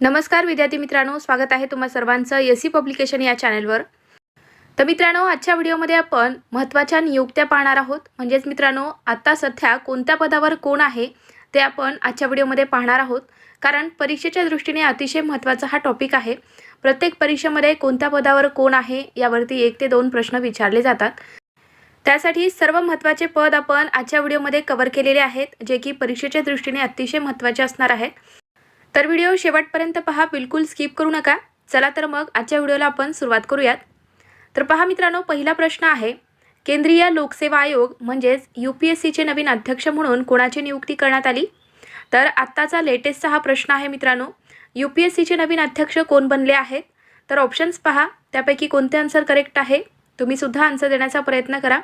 नमस्कार विद्यार्थी मित्रांनो स्वागत आहे तुम्हा सर्वांचं एस सी पब्लिकेशन या चॅनलवर. तर मित्रांनो आजच्या व्हिडिओमध्ये आपण महत्त्वाच्या नियुक्त्या पाहणार आहोत. म्हणजेच मित्रांनो आत्ता सध्या कोणत्या पदावर कोण आहे ते आपण आजच्या व्हिडिओमध्ये पाहणार आहोत. कारण परीक्षेच्या दृष्टीने अतिशय महत्त्वाचा हा टॉपिक आहे. प्रत्येक परीक्षेमध्ये कोणत्या पदावर कोण आहे यावरती एक ते दोन प्रश्न विचारले जातात. त्यासाठी सर्व महत्त्वाचे पद आपण आजच्या व्हिडिओमध्ये कव्हर केलेले आहेत जे की परीक्षेच्या दृष्टीने अतिशय महत्त्वाचे असणार आहेत तर व्हिडिओ शेवटपर्यंत पहा बिलकुल स्किप करू नका. चला तर मग आजच्या व्हिडिओला आपण सुरुवात करूयात. तर पहा मित्रांनो पहिला प्रश्न आहे केंद्रीय लोकसेवा आयोग म्हणजेच यू पी एस सीचे नवीन अध्यक्ष म्हणून कोणाची नियुक्ती करण्यात आली? तर आत्ताचा लेटेस्टचा हा प्रश्न आहे मित्रांनो यू पी एस सीचे नवीन अध्यक्ष कोण बनले आहेत? तर ऑप्शन्स पहा त्यापैकी कोणते आन्सर करेक्ट आहे? तुम्हीसुद्धा आन्सर देण्याचा प्रयत्न करा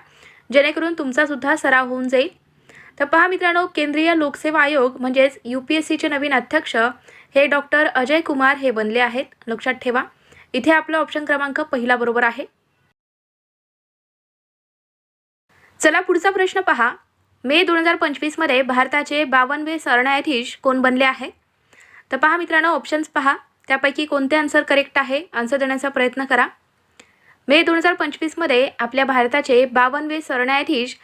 जेणेकरून तुमचासुद्धा सराव होऊन जाईल. तर पहा मित्रांनो केंद्रीय लोकसेवा आयोग म्हणजेच यू पी एस सीचे नवीन अध्यक्ष हे डॉक्टर अजय कुमार हे बनले आहेत. लक्षात ठेवा. इथे आपला ऑप्शन क्रमांक पहिला बरोबर आहे. चला पुढचा प्रश्न पहा. मे दोन हजार पंचवीसमध्ये भारताचे बावनवे सरन्यायाधीश कोण बनले आहे? तर पहा मित्रांनो ऑप्शन्स पहा. त्यापैकी कोणते आन्सर करेक्ट आहे? आन्सर देण्याचा प्रयत्न करा. मे दोन हजार पंचवीसमध्ये आपल्या भारताचे बावनवे सरन्यायाधीश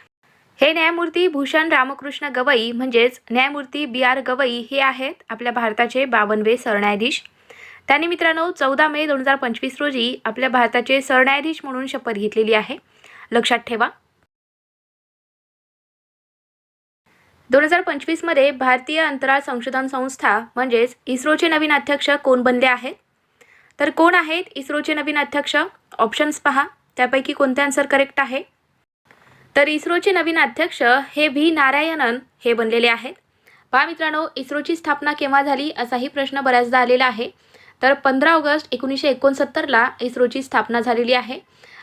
हे न्यायमूर्ती भूषण रामकृष्ण गवई म्हणजेच न्यायमूर्ती बी आर गवई हे आहेत आपल्या भारताचे बावनवे सरन्यायाधीश. त्यांनी मित्रांनो चौदा मे दोन हजार पंचवीस रोजी आपल्या भारताचे सरन्यायाधीश म्हणून शपथ घेतलेली आहे. लक्षात ठेवा. दोन हजार पंचवीसमध्ये भारतीय अंतराळ संशोधन संस्था म्हणजेच इस्रोचे नवीन अध्यक्ष कोण बनले आहेत? तर कोण आहेत इस्रोचे नवीन अध्यक्ष? ऑप्शन्स पहा. त्यापैकी कोणते आन्सर करेक्ट आहे? तर इस्रोचे नवीन अध्यक्ष हे व्ही. नारायणन हे बनलेले आहेत. पहा मित्रांनो इस्रोची स्थापना केव्हा झाली असाही प्रश्न बऱ्याचदा आलेला आहे. तर पंधरा ऑगस्ट एकोणीसशे एकोणसत्तरला इस्रोची स्थापना झालेली आहे.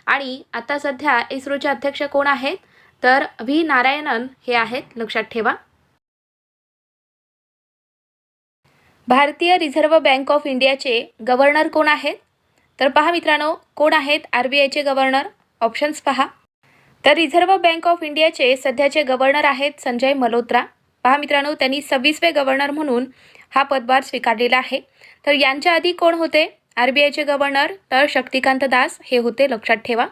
आणि आता सध्या इस्रोचे अध्यक्ष कोण आहेत? तर व्ही. नारायणन हे आहेत. लक्षात ठेवा. भारतीय रिझर्व्ह बँक ऑफ इंडियाचे गव्हर्नर कोण आहेत? तर पहा मित्रांनो कोण आहेत आर बी आयचे गव्हर्नर? ऑप्शन्स पहा. तर रिझर्व्ह बँक ऑफ इंडियाचे सध्याचे गव्हर्नर आहेत संजय मल्होत्रा. पहा मित्रांनो त्यांनी सव्वीसवे गव्हर्नर म्हणून हा पदभार स्वीकारलेला आहे. तर यांच्या आधी कोण होते? आर बी आयचे गव्हर्नर तर शक्तिकांत दास हे होते लक्षात ठेवा.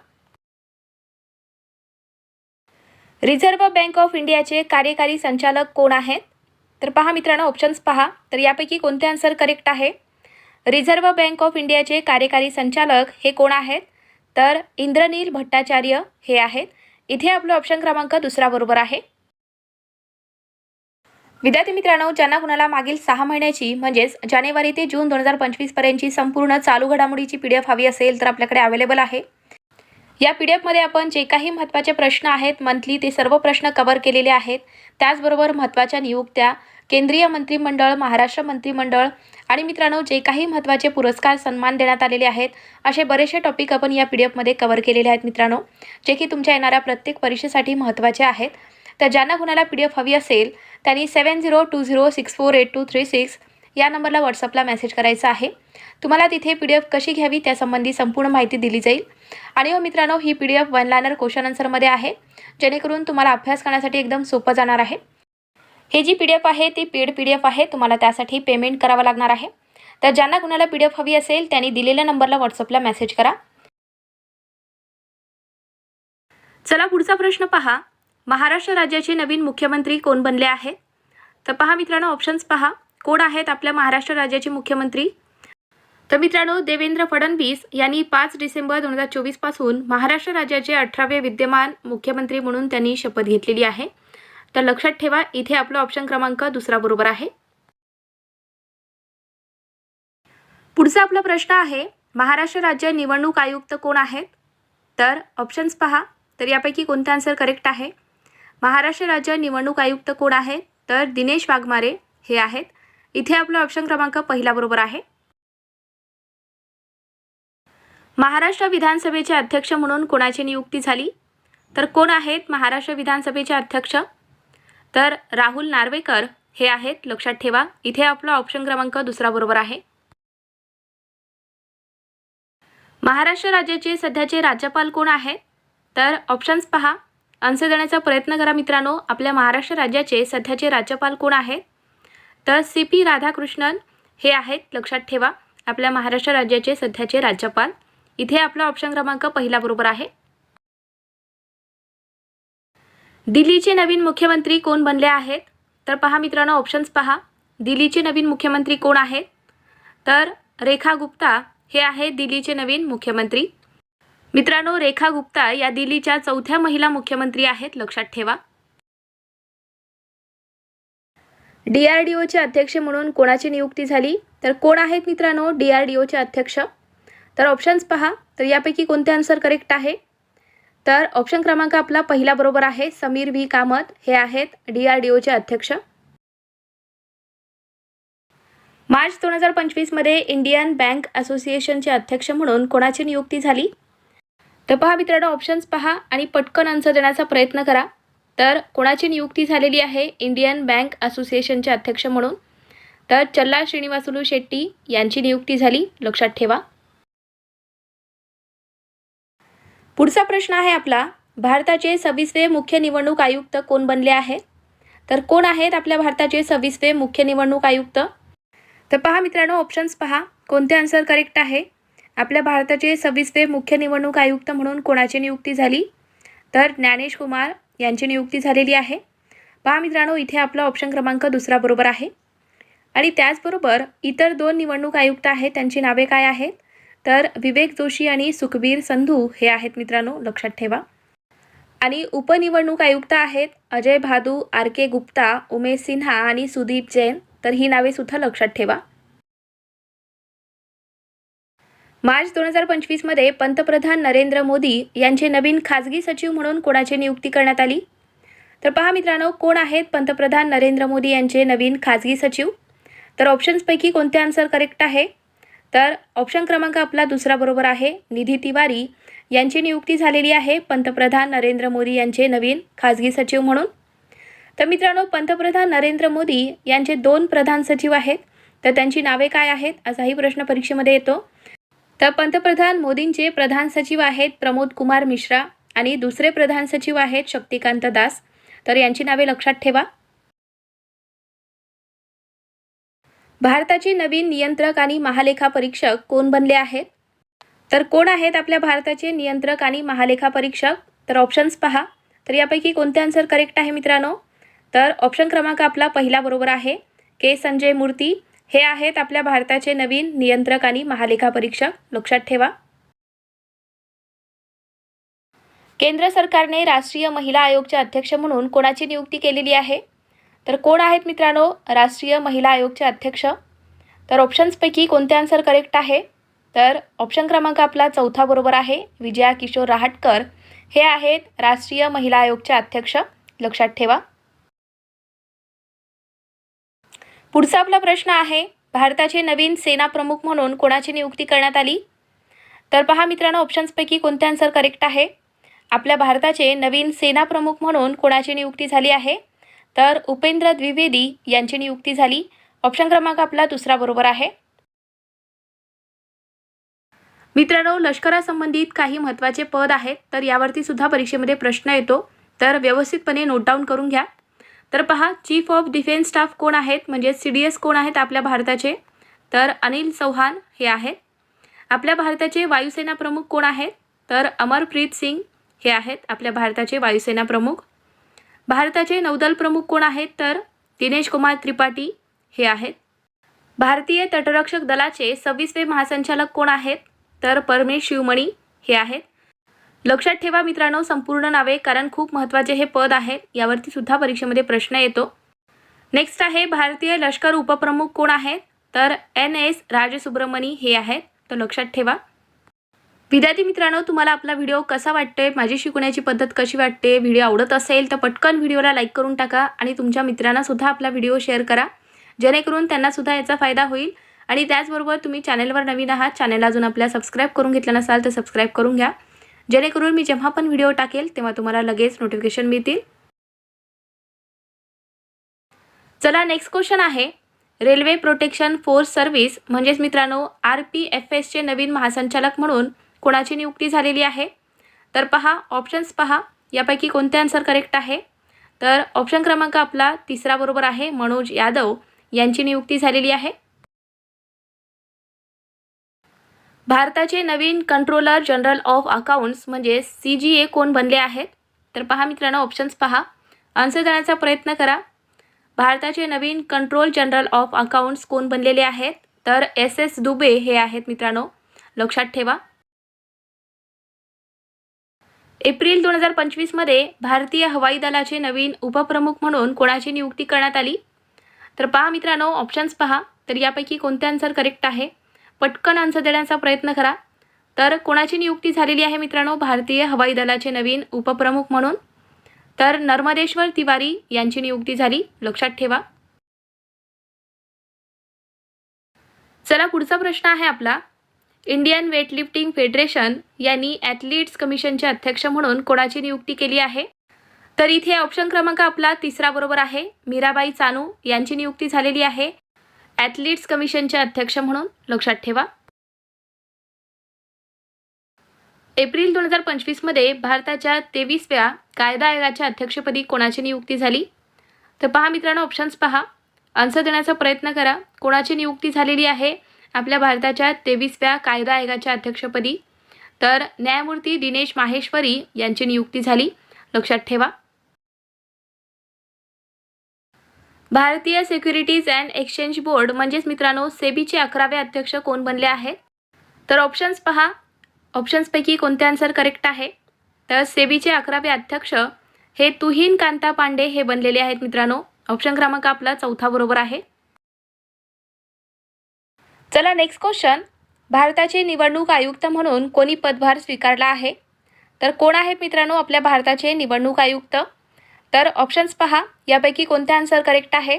रिझर्व्ह बँक ऑफ इंडियाचे कार्यकारी संचालक कोण आहेत? तर पहा मित्रांनो ऑप्शन्स पहा. तर यापैकी कोणते आन्सर करेक्ट आहे? रिझर्व्ह बँक ऑफ इंडियाचे कार्यकारी संचालक हे कोण आहेत? तर इंद्रनील भट्टाचार्य हे आहेत. इथे आपलं ऑप्शन क्रमांक दुसरा बरोबर आहे. विद्यार्थी मित्रांनो ज्यांना कुणाला मागील सहा महिन्याची म्हणजेच जानेवारी ते जून दोन हजार पंचवीसपर्यंतची संपूर्ण चालू घडामोडीची पी डी एफ हवी असेल तर आपल्याकडे अवेलेबल आहे. या पी डी एफमध्ये आपण जे काही महत्त्वाचे प्रश्न आहेत मंथली ते सर्व प्रश्न कव्हर केलेले आहेत. त्याचबरोबर महत्त्वाच्या नियुक्त्या केंद्रीय मंत्रिमंडळ महाराष्ट्र मंत्रिमंडळ आणि मित्रांनो जे काही महत्त्वाचे पुरस्कार सन्मान देण्यात आलेले आहेत असे बरेचसे टॉपिक आपण या पी डी एफमध्ये कव्हर केलेले आहेत मित्रांनो जे की तुमच्या येणाऱ्या प्रत्येक परीक्षेसाठी महत्त्वाचे आहेत. तर ज्यांना कुणाला पी डी एफ हवी असेल त्यांनी seven zero two zero six four eight two three six या नंबरला व्हॉट्सअपला मेसेज करायचा आहे. तुम्हाला तिथे पी डी एफ कशी घ्यावी त्यासंबंधी संपूर्ण माहिती दिली जाईल. आणि हो मित्रांनो ही P D F one liner question आन्सरमध्ये आहे जेणेकरून तुम्हाला अभ्यास करण्यासाठी एकदम सोपं जाणार आहे. हे जी पी डी एफ आहे ती पेड पी डी एफ आहे. तुम्हाला त्यासाठी पेमेंट करावं लागणार आहे. तर ज्यांना कुणाला पी डी एफ हवी असेल त्यांनी दिलेल्या नंबरला व्हॉट्सअपला मेसेज करा. चला पुढचा प्रश्न पहा. महाराष्ट्र राज्याचे नवीन मुख्यमंत्री कोण बनले आहेत तर पहा मित्रांनो ऑप्शन्स पहा. कोण आहेत आपल्या महाराष्ट्र राज्याचे मुख्यमंत्री? तर मित्रांनो देवेंद्र फडणवीस यांनी पाच डिसेंबर दोन हजार चोवीसपासून महाराष्ट्र राज्याचे अठरावे विद्यमान मुख्यमंत्री म्हणून त्यांनी शपथ घेतलेली आहे. तर लक्षात ठेवा इथे आपला ऑप्शन क्रमांक दुसरा बरोबर आहे. पुढचा आपला प्रश्न आहे महाराष्ट्र राज्य निवडणूक आयुक्त कोण आहेत? तर ऑप्शन्स पहा तर यापैकी कोणता आन्सर करेक्ट आहे? महाराष्ट्र राज्य निवडणूक आयुक्त कोण आहेत? तर दिनेश वाघमारे हे आहेत. इथे आपला ऑप्शन क्रमांक पहिला बरोबर आहे. महाराष्ट्र विधानसभेचे अध्यक्ष म्हणून कोणाची नियुक्ती झाली? तर कोण आहेत महाराष्ट्र विधानसभेचे अध्यक्ष? तर राहुल नार्वेकर हे आहेत. लक्षात ठेवा. इथे आपला ऑप्शन क्रमांक दुसरा बरोबर आहे. महाराष्ट्र राज्याचे सध्याचे राज्यपाल कोण आहेत? तर ऑप्शन्स पहा. आन्सर देण्याचा प्रयत्न करा मित्रांनो. आपल्या महाराष्ट्र राज्याचे सध्याचे राज्यपाल कोण आहेत? तर सी पी राधाकृष्णन हे आहेत. लक्षात ठेवा. आपल्या महाराष्ट्र राज्याचे सध्याचे राज्यपाल. इथे आपला ऑप्शन क्रमांक पहिला बरोबर आहे. दिल्लीचे नवीन मुख्यमंत्री कोण बनले आहेत? तर पहा मित्रांनो ऑप्शन्स पहा. दिल्लीचे नवीन मुख्यमंत्री कोण आहेत? तर रेखा गुप्ता हे आहेत दिल्लीचे नवीन मुख्यमंत्री. मित्रांनो रेखा गुप्ता या दिल्लीच्या चौथ्या महिला मुख्यमंत्री आहेत लक्षात ठेवा. डी आर डी ओचे अध्यक्ष म्हणून कोणाची नियुक्ती झाली? तर कोण आहेत मित्रांनो डी आर डी ओचे अध्यक्ष? तर ऑप्शन्स पहा. तर यापैकी कोणते आन्सर करेक्ट आहे? तर ऑप्शन क्रमांक आपला पहिला बरोबर आहे. समीर व्ही. कामत. हे आहेत डी आर डी ओचे अध्यक्ष. मार्च दोन हजार पंचवीसमध्ये इंडियन बँक असोसिएशनचे अध्यक्ष म्हणून कोणाची नियुक्ती झाली? तर पहा मित्रांनो ऑप्शन्स पहा आणि पटकन आन्सर देण्याचा प्रयत्न करा. तर कोणाची नियुक्ती झालेली आहे? इंडियन बँक असोसिएशनचे अध्यक्ष म्हणून. तर चल्ला श्रीनिवासुलू शेट्टी यांची नियुक्ती झाली. लक्षात ठेवा. पुढचा प्रश्न आहे आपला. भारताचे सव्वीसवे मुख्य निवडणूक आयुक्त कोण बनले आहेत तर कोण आहेत आपल्या भारताचे सव्वीसवे मुख्य निवडणूक आयुक्त? तर पहा मित्रांनो ऑप्शन्स पहा. कोणते आन्सर करेक्ट आहे? आपल्या भारताचे सव्वीसवे मुख्य निवडणूक आयुक्त म्हणून कोणाची नियुक्ती झाली? तर ज्ञानेश कुमार यांची नियुक्ती झालेली आहे. पहा मित्रांनो इथे आपला ऑप्शन क्रमांक दुसरा बरोबर आहे. आणि त्याचबरोबर इतर दोन निवडणूक आयुक्त आहेत त्यांची नावे काय आहेत? तर विवेक जोशी आणि सुखबीर संधू हे आहेत मित्रांनो लक्षात ठेवा. आणि उपनिवडणूक आयुक्त आहेत अजय भादू आर के गुप्ता उमेश सिन्हा आणि सुदीप जैन तर ही नावे सुद्धा लक्षात ठेवा. मार्च दोन हजार पंचवीसमध्ये पंतप्रधान नरेंद्र मोदी यांचे नवीन खाजगी सचिव म्हणून कोणाची नियुक्ती करण्यात आली? तर पहा मित्रांनो कोण आहेत पंतप्रधान नरेंद्र मोदी यांचे नवीन खाजगी सचिव? तर ऑप्शन्सपैकी कोणते आन्सर करेक्ट आहे? तर ऑप्शन क्रमांक आपला दुसरा बरोबर आहे. निधी तिवारी यांची नियुक्ती झालेली आहे. पंतप्रधान नरेंद्र मोदी यांचे नवीन खाजगी सचिव म्हणून. तर मित्रांनो पंतप्रधान नरेंद्र मोदी यांचे दोन प्रधान सचिव आहेत. तर त्यांची नावे काय आहेत? असाही प्रश्न परीक्षेमध्ये येतो. तर पंतप्रधान मोदींचे प्रधान सचिव आहेत प्रमोद कुमार मिश्रा आणि दुसरे प्रधान सचिव आहेत शक्तिकांत दास. तर यांची नावे लक्षात ठेवा. भारताचे नवीन नियंत्रक आणि महालेखा परीक्षक कोण बनले आहेत? तर कोण आहेत आपल्या भारताचे नियंत्रक आणि महालेखा परीक्षक तर ऑप्शन्स पहा. तर यापैकी कोणते आन्सर करेक्ट आहे मित्रांनो? तर ऑप्शन क्रमांक आपला पहिला बरोबर आहे. के. संजय मूर्ती. हे आहेत आपल्या भारताचे नवीन नियंत्रक आणि महालेखा परीक्षक लक्षात ठेवा. केंद्र सरकारने राष्ट्रीय महिला आयोगचे अध्यक्ष म्हणून कोणाची नियुक्ती केलेली आहे? तर कोण आहेत मित्रांनो? राष्ट्रीय महिला आयोगचे अध्यक्ष. तर ऑप्शन्सपैकी कोणते आन्सर करेक्ट आहे? तर ऑप्शन क्रमांक आपला चौथा बरोबर आहे. विजया किशोर रहाटकर. हे आहेत राष्ट्रीय महिला आयोगचे अध्यक्ष. लक्षात ठेवा. पुढचा आपला प्रश्न आहे भारताचे नवीन सेना प्रमुख म्हणून कोणाची नियुक्ती करण्यात आली? तर पहा मित्रांनो ऑप्शन्सपैकी कोणते आन्सर करेक्ट आहे? आपल्या भारताचे नवीन सेना प्रमुख म्हणून कोणाची नियुक्ती झाली आहे? तर उपेंद्र द्विवेदी यांची नियुक्ती झाली. ऑप्शन क्रमांक आपला दुसरा बरोबर आहे. मित्रांनो लष्करासंबंधित काही महत्त्वाचे पद आहेत तर यावरती सुद्धा परीक्षेमध्ये प्रश्न येतो. तर व्यवस्थितपणे नोट डाऊन करून घ्या. तर पहा चीफ ऑफ डिफेन्स स्टाफ कोण आहेत? म्हणजे सी डी एस कोण आहेत आपल्या भारताचे? तर अनिल चौहान हे आहेत. आपल्या भारताचे वायुसेना प्रमुख कोण आहेत? तर अमरप्रीत सिंग हे आहेत आपल्या भारताचे वायुसेना प्रमुख. भारताचे नौदल प्रमुख कोण आहेत तर दिनेश कुमार त्रिपाठी हे आहेत. भारतीय तटरक्षक दलाचे सव्वीसवे महासंचालक कोण आहेत तर परमेश शिवमणी हे आहेत. लक्षात ठेवा मित्रांनो संपूर्ण नावे कारण खूप महत्त्वाचे हे पद आहे यावरती सुद्धा परीक्षेमध्ये प्रश्न येतो. नेक्स्ट आहे भारतीय लष्कर उपप्रमुख कोण आहेत तर एन एस राजसुब्रमणी हे आहेत. तर लक्षात ठेवा. विद्यार्थी मित्रांनो तुम्हाला आपला व्हिडिओ कसा वाटतोय? माझी शिकवण्याची पद्धत कशी वाटते? व्हिडिओ आवडत असेल तर पटकन व्हिडिओला लाईक करून टाका आणि तुमच्या मित्रांनासुद्धा आपला व्हिडिओ शेअर करा. जेणेकरून त्यांनासुद्धा याचा फायदा होईल. आणि त्याचबरोबर तुम्ही चॅनलवर नवीन आहात चॅनल अजून आपल्या सबस्क्राईब करून घेतलं नसाल तर सबस्क्राईब करून घ्या. जेणेकरून मी जेव्हा पण व्हिडिओ टाकेल तेव्हा तुम्हाला लगेच नोटिफिकेशन मिळतील. चला नेक्स्ट क्वेश्चन आहे. रेल्वे प्रोटेक्शन फोर्स सर्व्हिस म्हणजेच मित्रांनो आर पी एफ एसचे नवीन महासंचालक म्हणून कोणाची नियुक्ती झालेली आहे? तर पहा ऑप्शन्स पहा. यापैकी कोणते आन्सर करेक्ट आहे? तर ऑप्शन क्रमांक आपला तिसरा बरोबर आहे. मनोज यादव यांची नियुक्ती झालेली आहे. भारताचे नवीन कंट्रोलर जनरल ऑफ अकाउंट्स म्हणजे सी जी ए कोण बनले आहेत? तर पहा मित्रांनो ऑप्शन्स पहा. आन्सर देण्याचा प्रयत्न करा. भारताचे नवीन कंट्रोल जनरल ऑफ अकाउंट्स कोण बनलेले आहेत? तर एस एस दुबे हे आहेत मित्रांनो. लक्षात ठेवा. एप्रिल दोन हजार पंचवीसमध्ये भारतीय हवाई दलाचे नवीन उपप्रमुख म्हणून कोणाची नियुक्ती करण्यात आली? तर पहा मित्रांनो ऑप्शन्स पहा. तर यापैकी कोणते आन्सर करेक्ट आहे? पटकन आन्सर देण्याचा प्रयत्न करा. तर कोणाची नियुक्ती झालेली आहे मित्रांनो भारतीय हवाई दलाचे नवीन उपप्रमुख म्हणून? तर नर्मदेश्वर तिवारी यांची नियुक्ती झाली. लक्षात ठेवा. चला पुढचा प्रश्न आहे आपला. इंडियन वेटलिफ्टिंग फेडरेशन यांनी ॲथलीट्स कमिशनचे अध्यक्ष म्हणून कोणाची नियुक्ती केली आहे? तर इथे ऑप्शन क्रमांक आपला तिसरा बरोबर आहे. मीराबाई चानू यांची नियुक्ती झालेली आहे. ॲथलीट्स कमिशनचे अध्यक्ष म्हणून लक्षात ठेवा. एप्रिल दोन हजार पंचवीसमध्ये भारताच्या तेवीसव्या कायदा आयोगाच्या अध्यक्षपदी कोणाची नियुक्ती झाली? तर पहा मित्रांनो ऑप्शन्स पहा. आन्सर देण्याचा प्रयत्न करा. कोणाची नियुक्ती झालेली आहे? आपल्या भारताच्या तेवीसव्या कायदा आयोगाच्या अध्यक्षपदी. तर न्यायमूर्ती दिनेश माहेश्वरी यांची नियुक्ती झाली. लक्षात ठेवा. भारतीय सिक्युरिटीज अँड एक्सचेंज बोर्ड म्हणजेच मित्रांनो सेबीचे अकरावे अध्यक्ष कोण बनले आहेत? तर ऑप्शन्स पहा. ऑप्शन्सपैकी कोणते आन्सर करेक्ट आहे? तर सेबीचे अकरावे अध्यक्ष हे तुहीन कांता पांडे हे बनलेले आहेत मित्रांनो. ऑप्शन क्रमांक आपला चौथा बरोबर आहे. चला नेक्स्ट क्वेश्चन भारताचे निवडणूक आयुक्त म्हणून कोणी पदभार स्वीकारला आहे? तर कोण आहेत मित्रांनो आपल्या भारताचे निवडणूक आयुक्त? तर ऑप्शन्स पहा. यापैकी कोणते आन्सर करेक्ट आहे?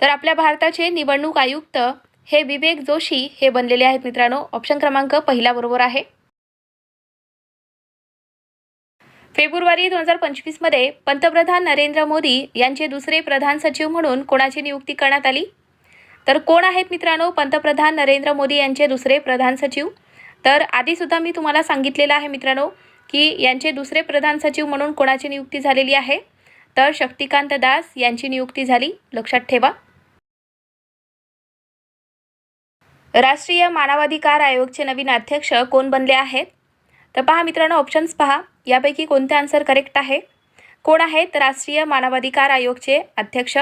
तर आपल्या भारताचे निवडणूक आयुक्त हे विवेक जोशी हे बनलेले आहेत मित्रांनो. ऑप्शन क्रमांक पहिला बरोबर आहे. फेब्रुवारी दोन हजार पंचवीसमध्ये पंतप्रधान नरेंद्र मोदी यांचे दुसरे प्रधान सचिव म्हणून कोणाची नियुक्ती करण्यात आली? तर कोण आहेत मित्रांनो? पंतप्रधान नरेंद्र मोदी यांचे दुसरे प्रधान सचिव. तर आधीसुद्धा मी तुम्हाला सांगितलेलं आहे मित्रांनो की यांचे दुसरे प्रधान सचिव म्हणून कोणाची नियुक्ती झालेली आहे? तर शक्तिकांत दास यांची नियुक्ती झाली. लक्षात ठेवा. राष्ट्रीय मानवाधिकार आयोगचे नवीन अध्यक्ष कोण बनले आहेत? तर पहा मित्रांनो ऑप्शन्स पहा. यापैकी कोणते आन्सर करेक्ट आहे? कोण आहेत राष्ट्रीय मानवाधिकार आयोगचे अध्यक्ष?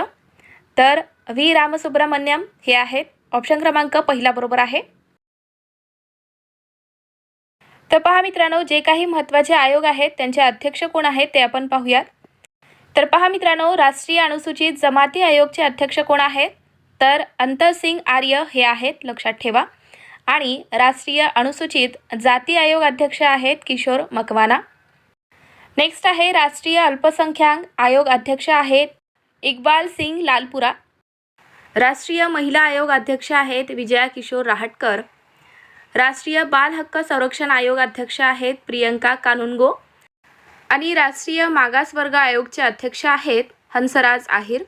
तर व्ही. रामसुब्रमण्यम हे आहेत. ऑप्शन क्रमांक पहिला बरोबर आहे. तर पहा मित्रांनो जे काही महत्त्वाचे आयोग आहेत त्यांचे अध्यक्ष कोण आहेत ते आपण पाहूयात. तर पहा मित्रांनो राष्ट्रीय अनुसूचित जमाती आयोगचे अध्यक्ष कोण आहेत? तर अंतरसिंग आर्य हे आहेत लक्षात ठेवा. आणि राष्ट्रीय अनुसूचित जाती आयोग अध्यक्ष आहेत किशोर मकवाना. नेक्स्ट आहे राष्ट्रीय अल्पसंख्याक आयोग अध्यक्ष आहेत इक्बाल सिंग लालपुरा. राष्ट्रीय महिला आयोग अध्यक्ष आहेत विजया किशोर राहटकर. राष्ट्रीय बाल हक्क संरक्षण आयोग अध्यक्ष आहेत प्रियंका कानुनगो आणि राष्ट्रीय मागासवर्ग आयोगचे अध्यक्ष आहेत हंसराज आहिर.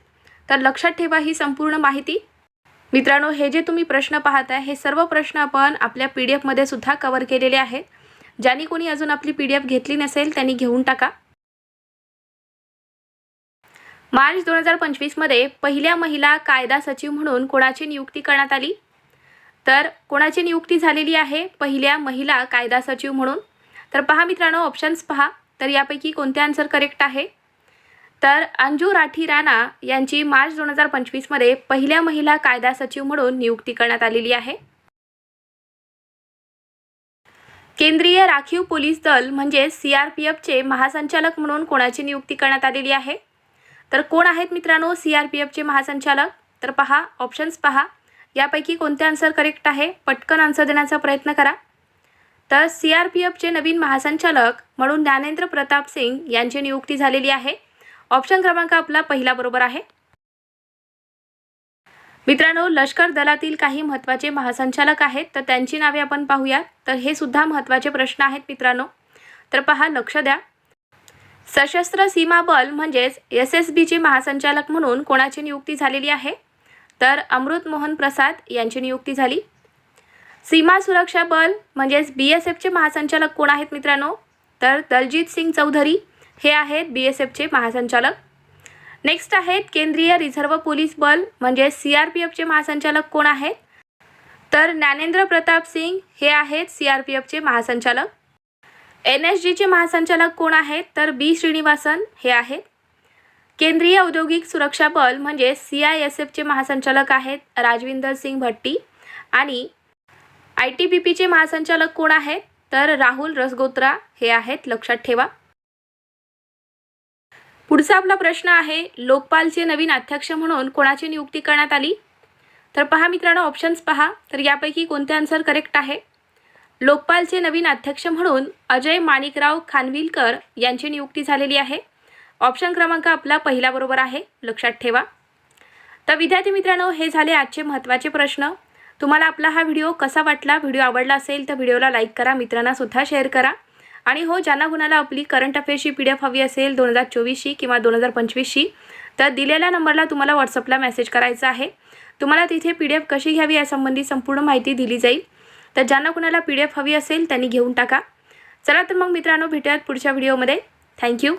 तर लक्षात ठेवा ही संपूर्ण माहिती. मित्रांनो हे जे तुम्ही प्रश्न पाहताय हे सर्व प्रश्न आपण आपल्या पी डी एफमध्ये सुद्धा कवर केलेले आहेत. ज्यांनी कोणी अजून आपली पी डी एफ घेतली नसेल त्यांनी घेऊन टाका. मार्च दोन हजार पंचवीसमध्ये पहिल्या महिला कायदा सचिव म्हणून कोणाची नियुक्ती करण्यात आली? तर कोणाची नियुक्ती झालेली आहे पहिल्या महिला कायदा सचिव म्हणून? तर पहा मित्रांनो ऑप्शन्स पहा. तर यापैकी कोणते आन्सर करेक्ट आहे? तर अंजू राठी राणा यांची मार्च दोन हजार पंचवीसमध्ये पहिल्या महिला कायदा सचिव म्हणून नियुक्ती करण्यात आलेली आहे. केंद्रीय राखीव पोलीस दल म्हणजे सी आर पी एफचे महासंचालक म्हणून कोणाची नियुक्ती करण्यात आलेली आहे? तर कोण आहेत मित्रांनो सी आर पी एफचे महासंचालक? तर पहा ऑप्शन्स पहा. यापैकी कोणते आन्सर करेक्ट आहे? पटकन आन्सर देण्याचा प्रयत्न करा. तर सी आर पी एफचे नवीन महासंचालक म्हणून ज्ञानेंद्र प्रताप सिंग यांची नियुक्ती झालेली आहे. ऑप्शन क्रमांक आपला पहिला बरोबर आहे. मित्रांनो लष्कर दलातील काही महत्त्वाचे महासंचालक आहेत तर त्यांची नावे आपण पाहूयात. तर हे सुद्धा महत्त्वाचे प्रश्न आहेत मित्रांनो. तर पहा लक्ष द्या. सशस्त्र सीमा बल म्हणजेच एस एस बीचे महासंचालक म्हणून कोणाची नियुक्ती झालेली आहे? तर अमृत मोहन प्रसाद यांची नियुक्ती झाली. सीमा सुरक्षा बल म्हणजेच बी एस एफचे महासंचालक कोण आहेत मित्रांनो? तर दलजीत सिंग चौधरी हे आहेत बी एस एफचे महासंचालक. नेक्स्ट आहेत केंद्रीय रिझर्व्ह पोलीस बल म्हणजेच सी आर पी एफचे महासंचालक कोण आहेत? तर ज्ञानेंद्र प्रताप सिंग हे आहेत सी आर पी एफचे महासंचालक. एन एस जीचे महासंचालक कोण आहेत? तर बी श्रीनिवासन हे आहेत. केंद्रीय औद्योगिक सुरक्षा बल म्हणजे सी आय एस एफचे महासंचालक आहेत राजविंदर सिंग भट्टी आणि आय टी बी पीचे महासंचालक कोण आहेत? तर राहुल रसगोत्रा हे आहेत लक्षात ठेवा. पुढचा आपला प्रश्न आहे लोकपालचे नवीन अध्यक्ष म्हणून कोणाची नियुक्ती करण्यात आली? तर पहा मित्रांनो ऑप्शन्स पहा. तर यापैकी कोणते आन्सर करेक्ट आहे? लोकपालचे नवीन अध्यक्ष म्हणून अजय माणिकराव खानविलकर यांची नियुक्ती झालेली आहे. ऑप्शन क्रमांक आपला पहिला बरोबर आहे. लक्षात ठेवा. तर विद्यार्थी मित्रांनो हे झाले आजचे महत्त्वाचे प्रश्न. तुम्हाला आपला हा व्हिडिओ कसा वाटला व्हिडिओ आवडला असेल तर व्हिडिओला लाईक करा मित्रांनासुद्धा शेअर करा. आणि हो ज्यांना कुणाला आपली करंट अफेअर्सची पी डी एफ हवी असेल दोन हजार चोवीसशी किंवा दोन हजार पंचवीसशी तर दिलेल्या नंबरला तुम्हाला व्हॉट्सअपला मेसेज करायचा आहे. तुम्हाला तिथे पी डी एफ कशी घ्यावी यासंबंधी संपूर्ण माहिती दिली जाईल. तर ज्यांना कुणाला पी डी एफ हवी असेल त्यांनी घेऊन टाका. चला तर मग मित्रांनो भेटूयात पुढच्या व्हिडिओमध्ये. थँक्यू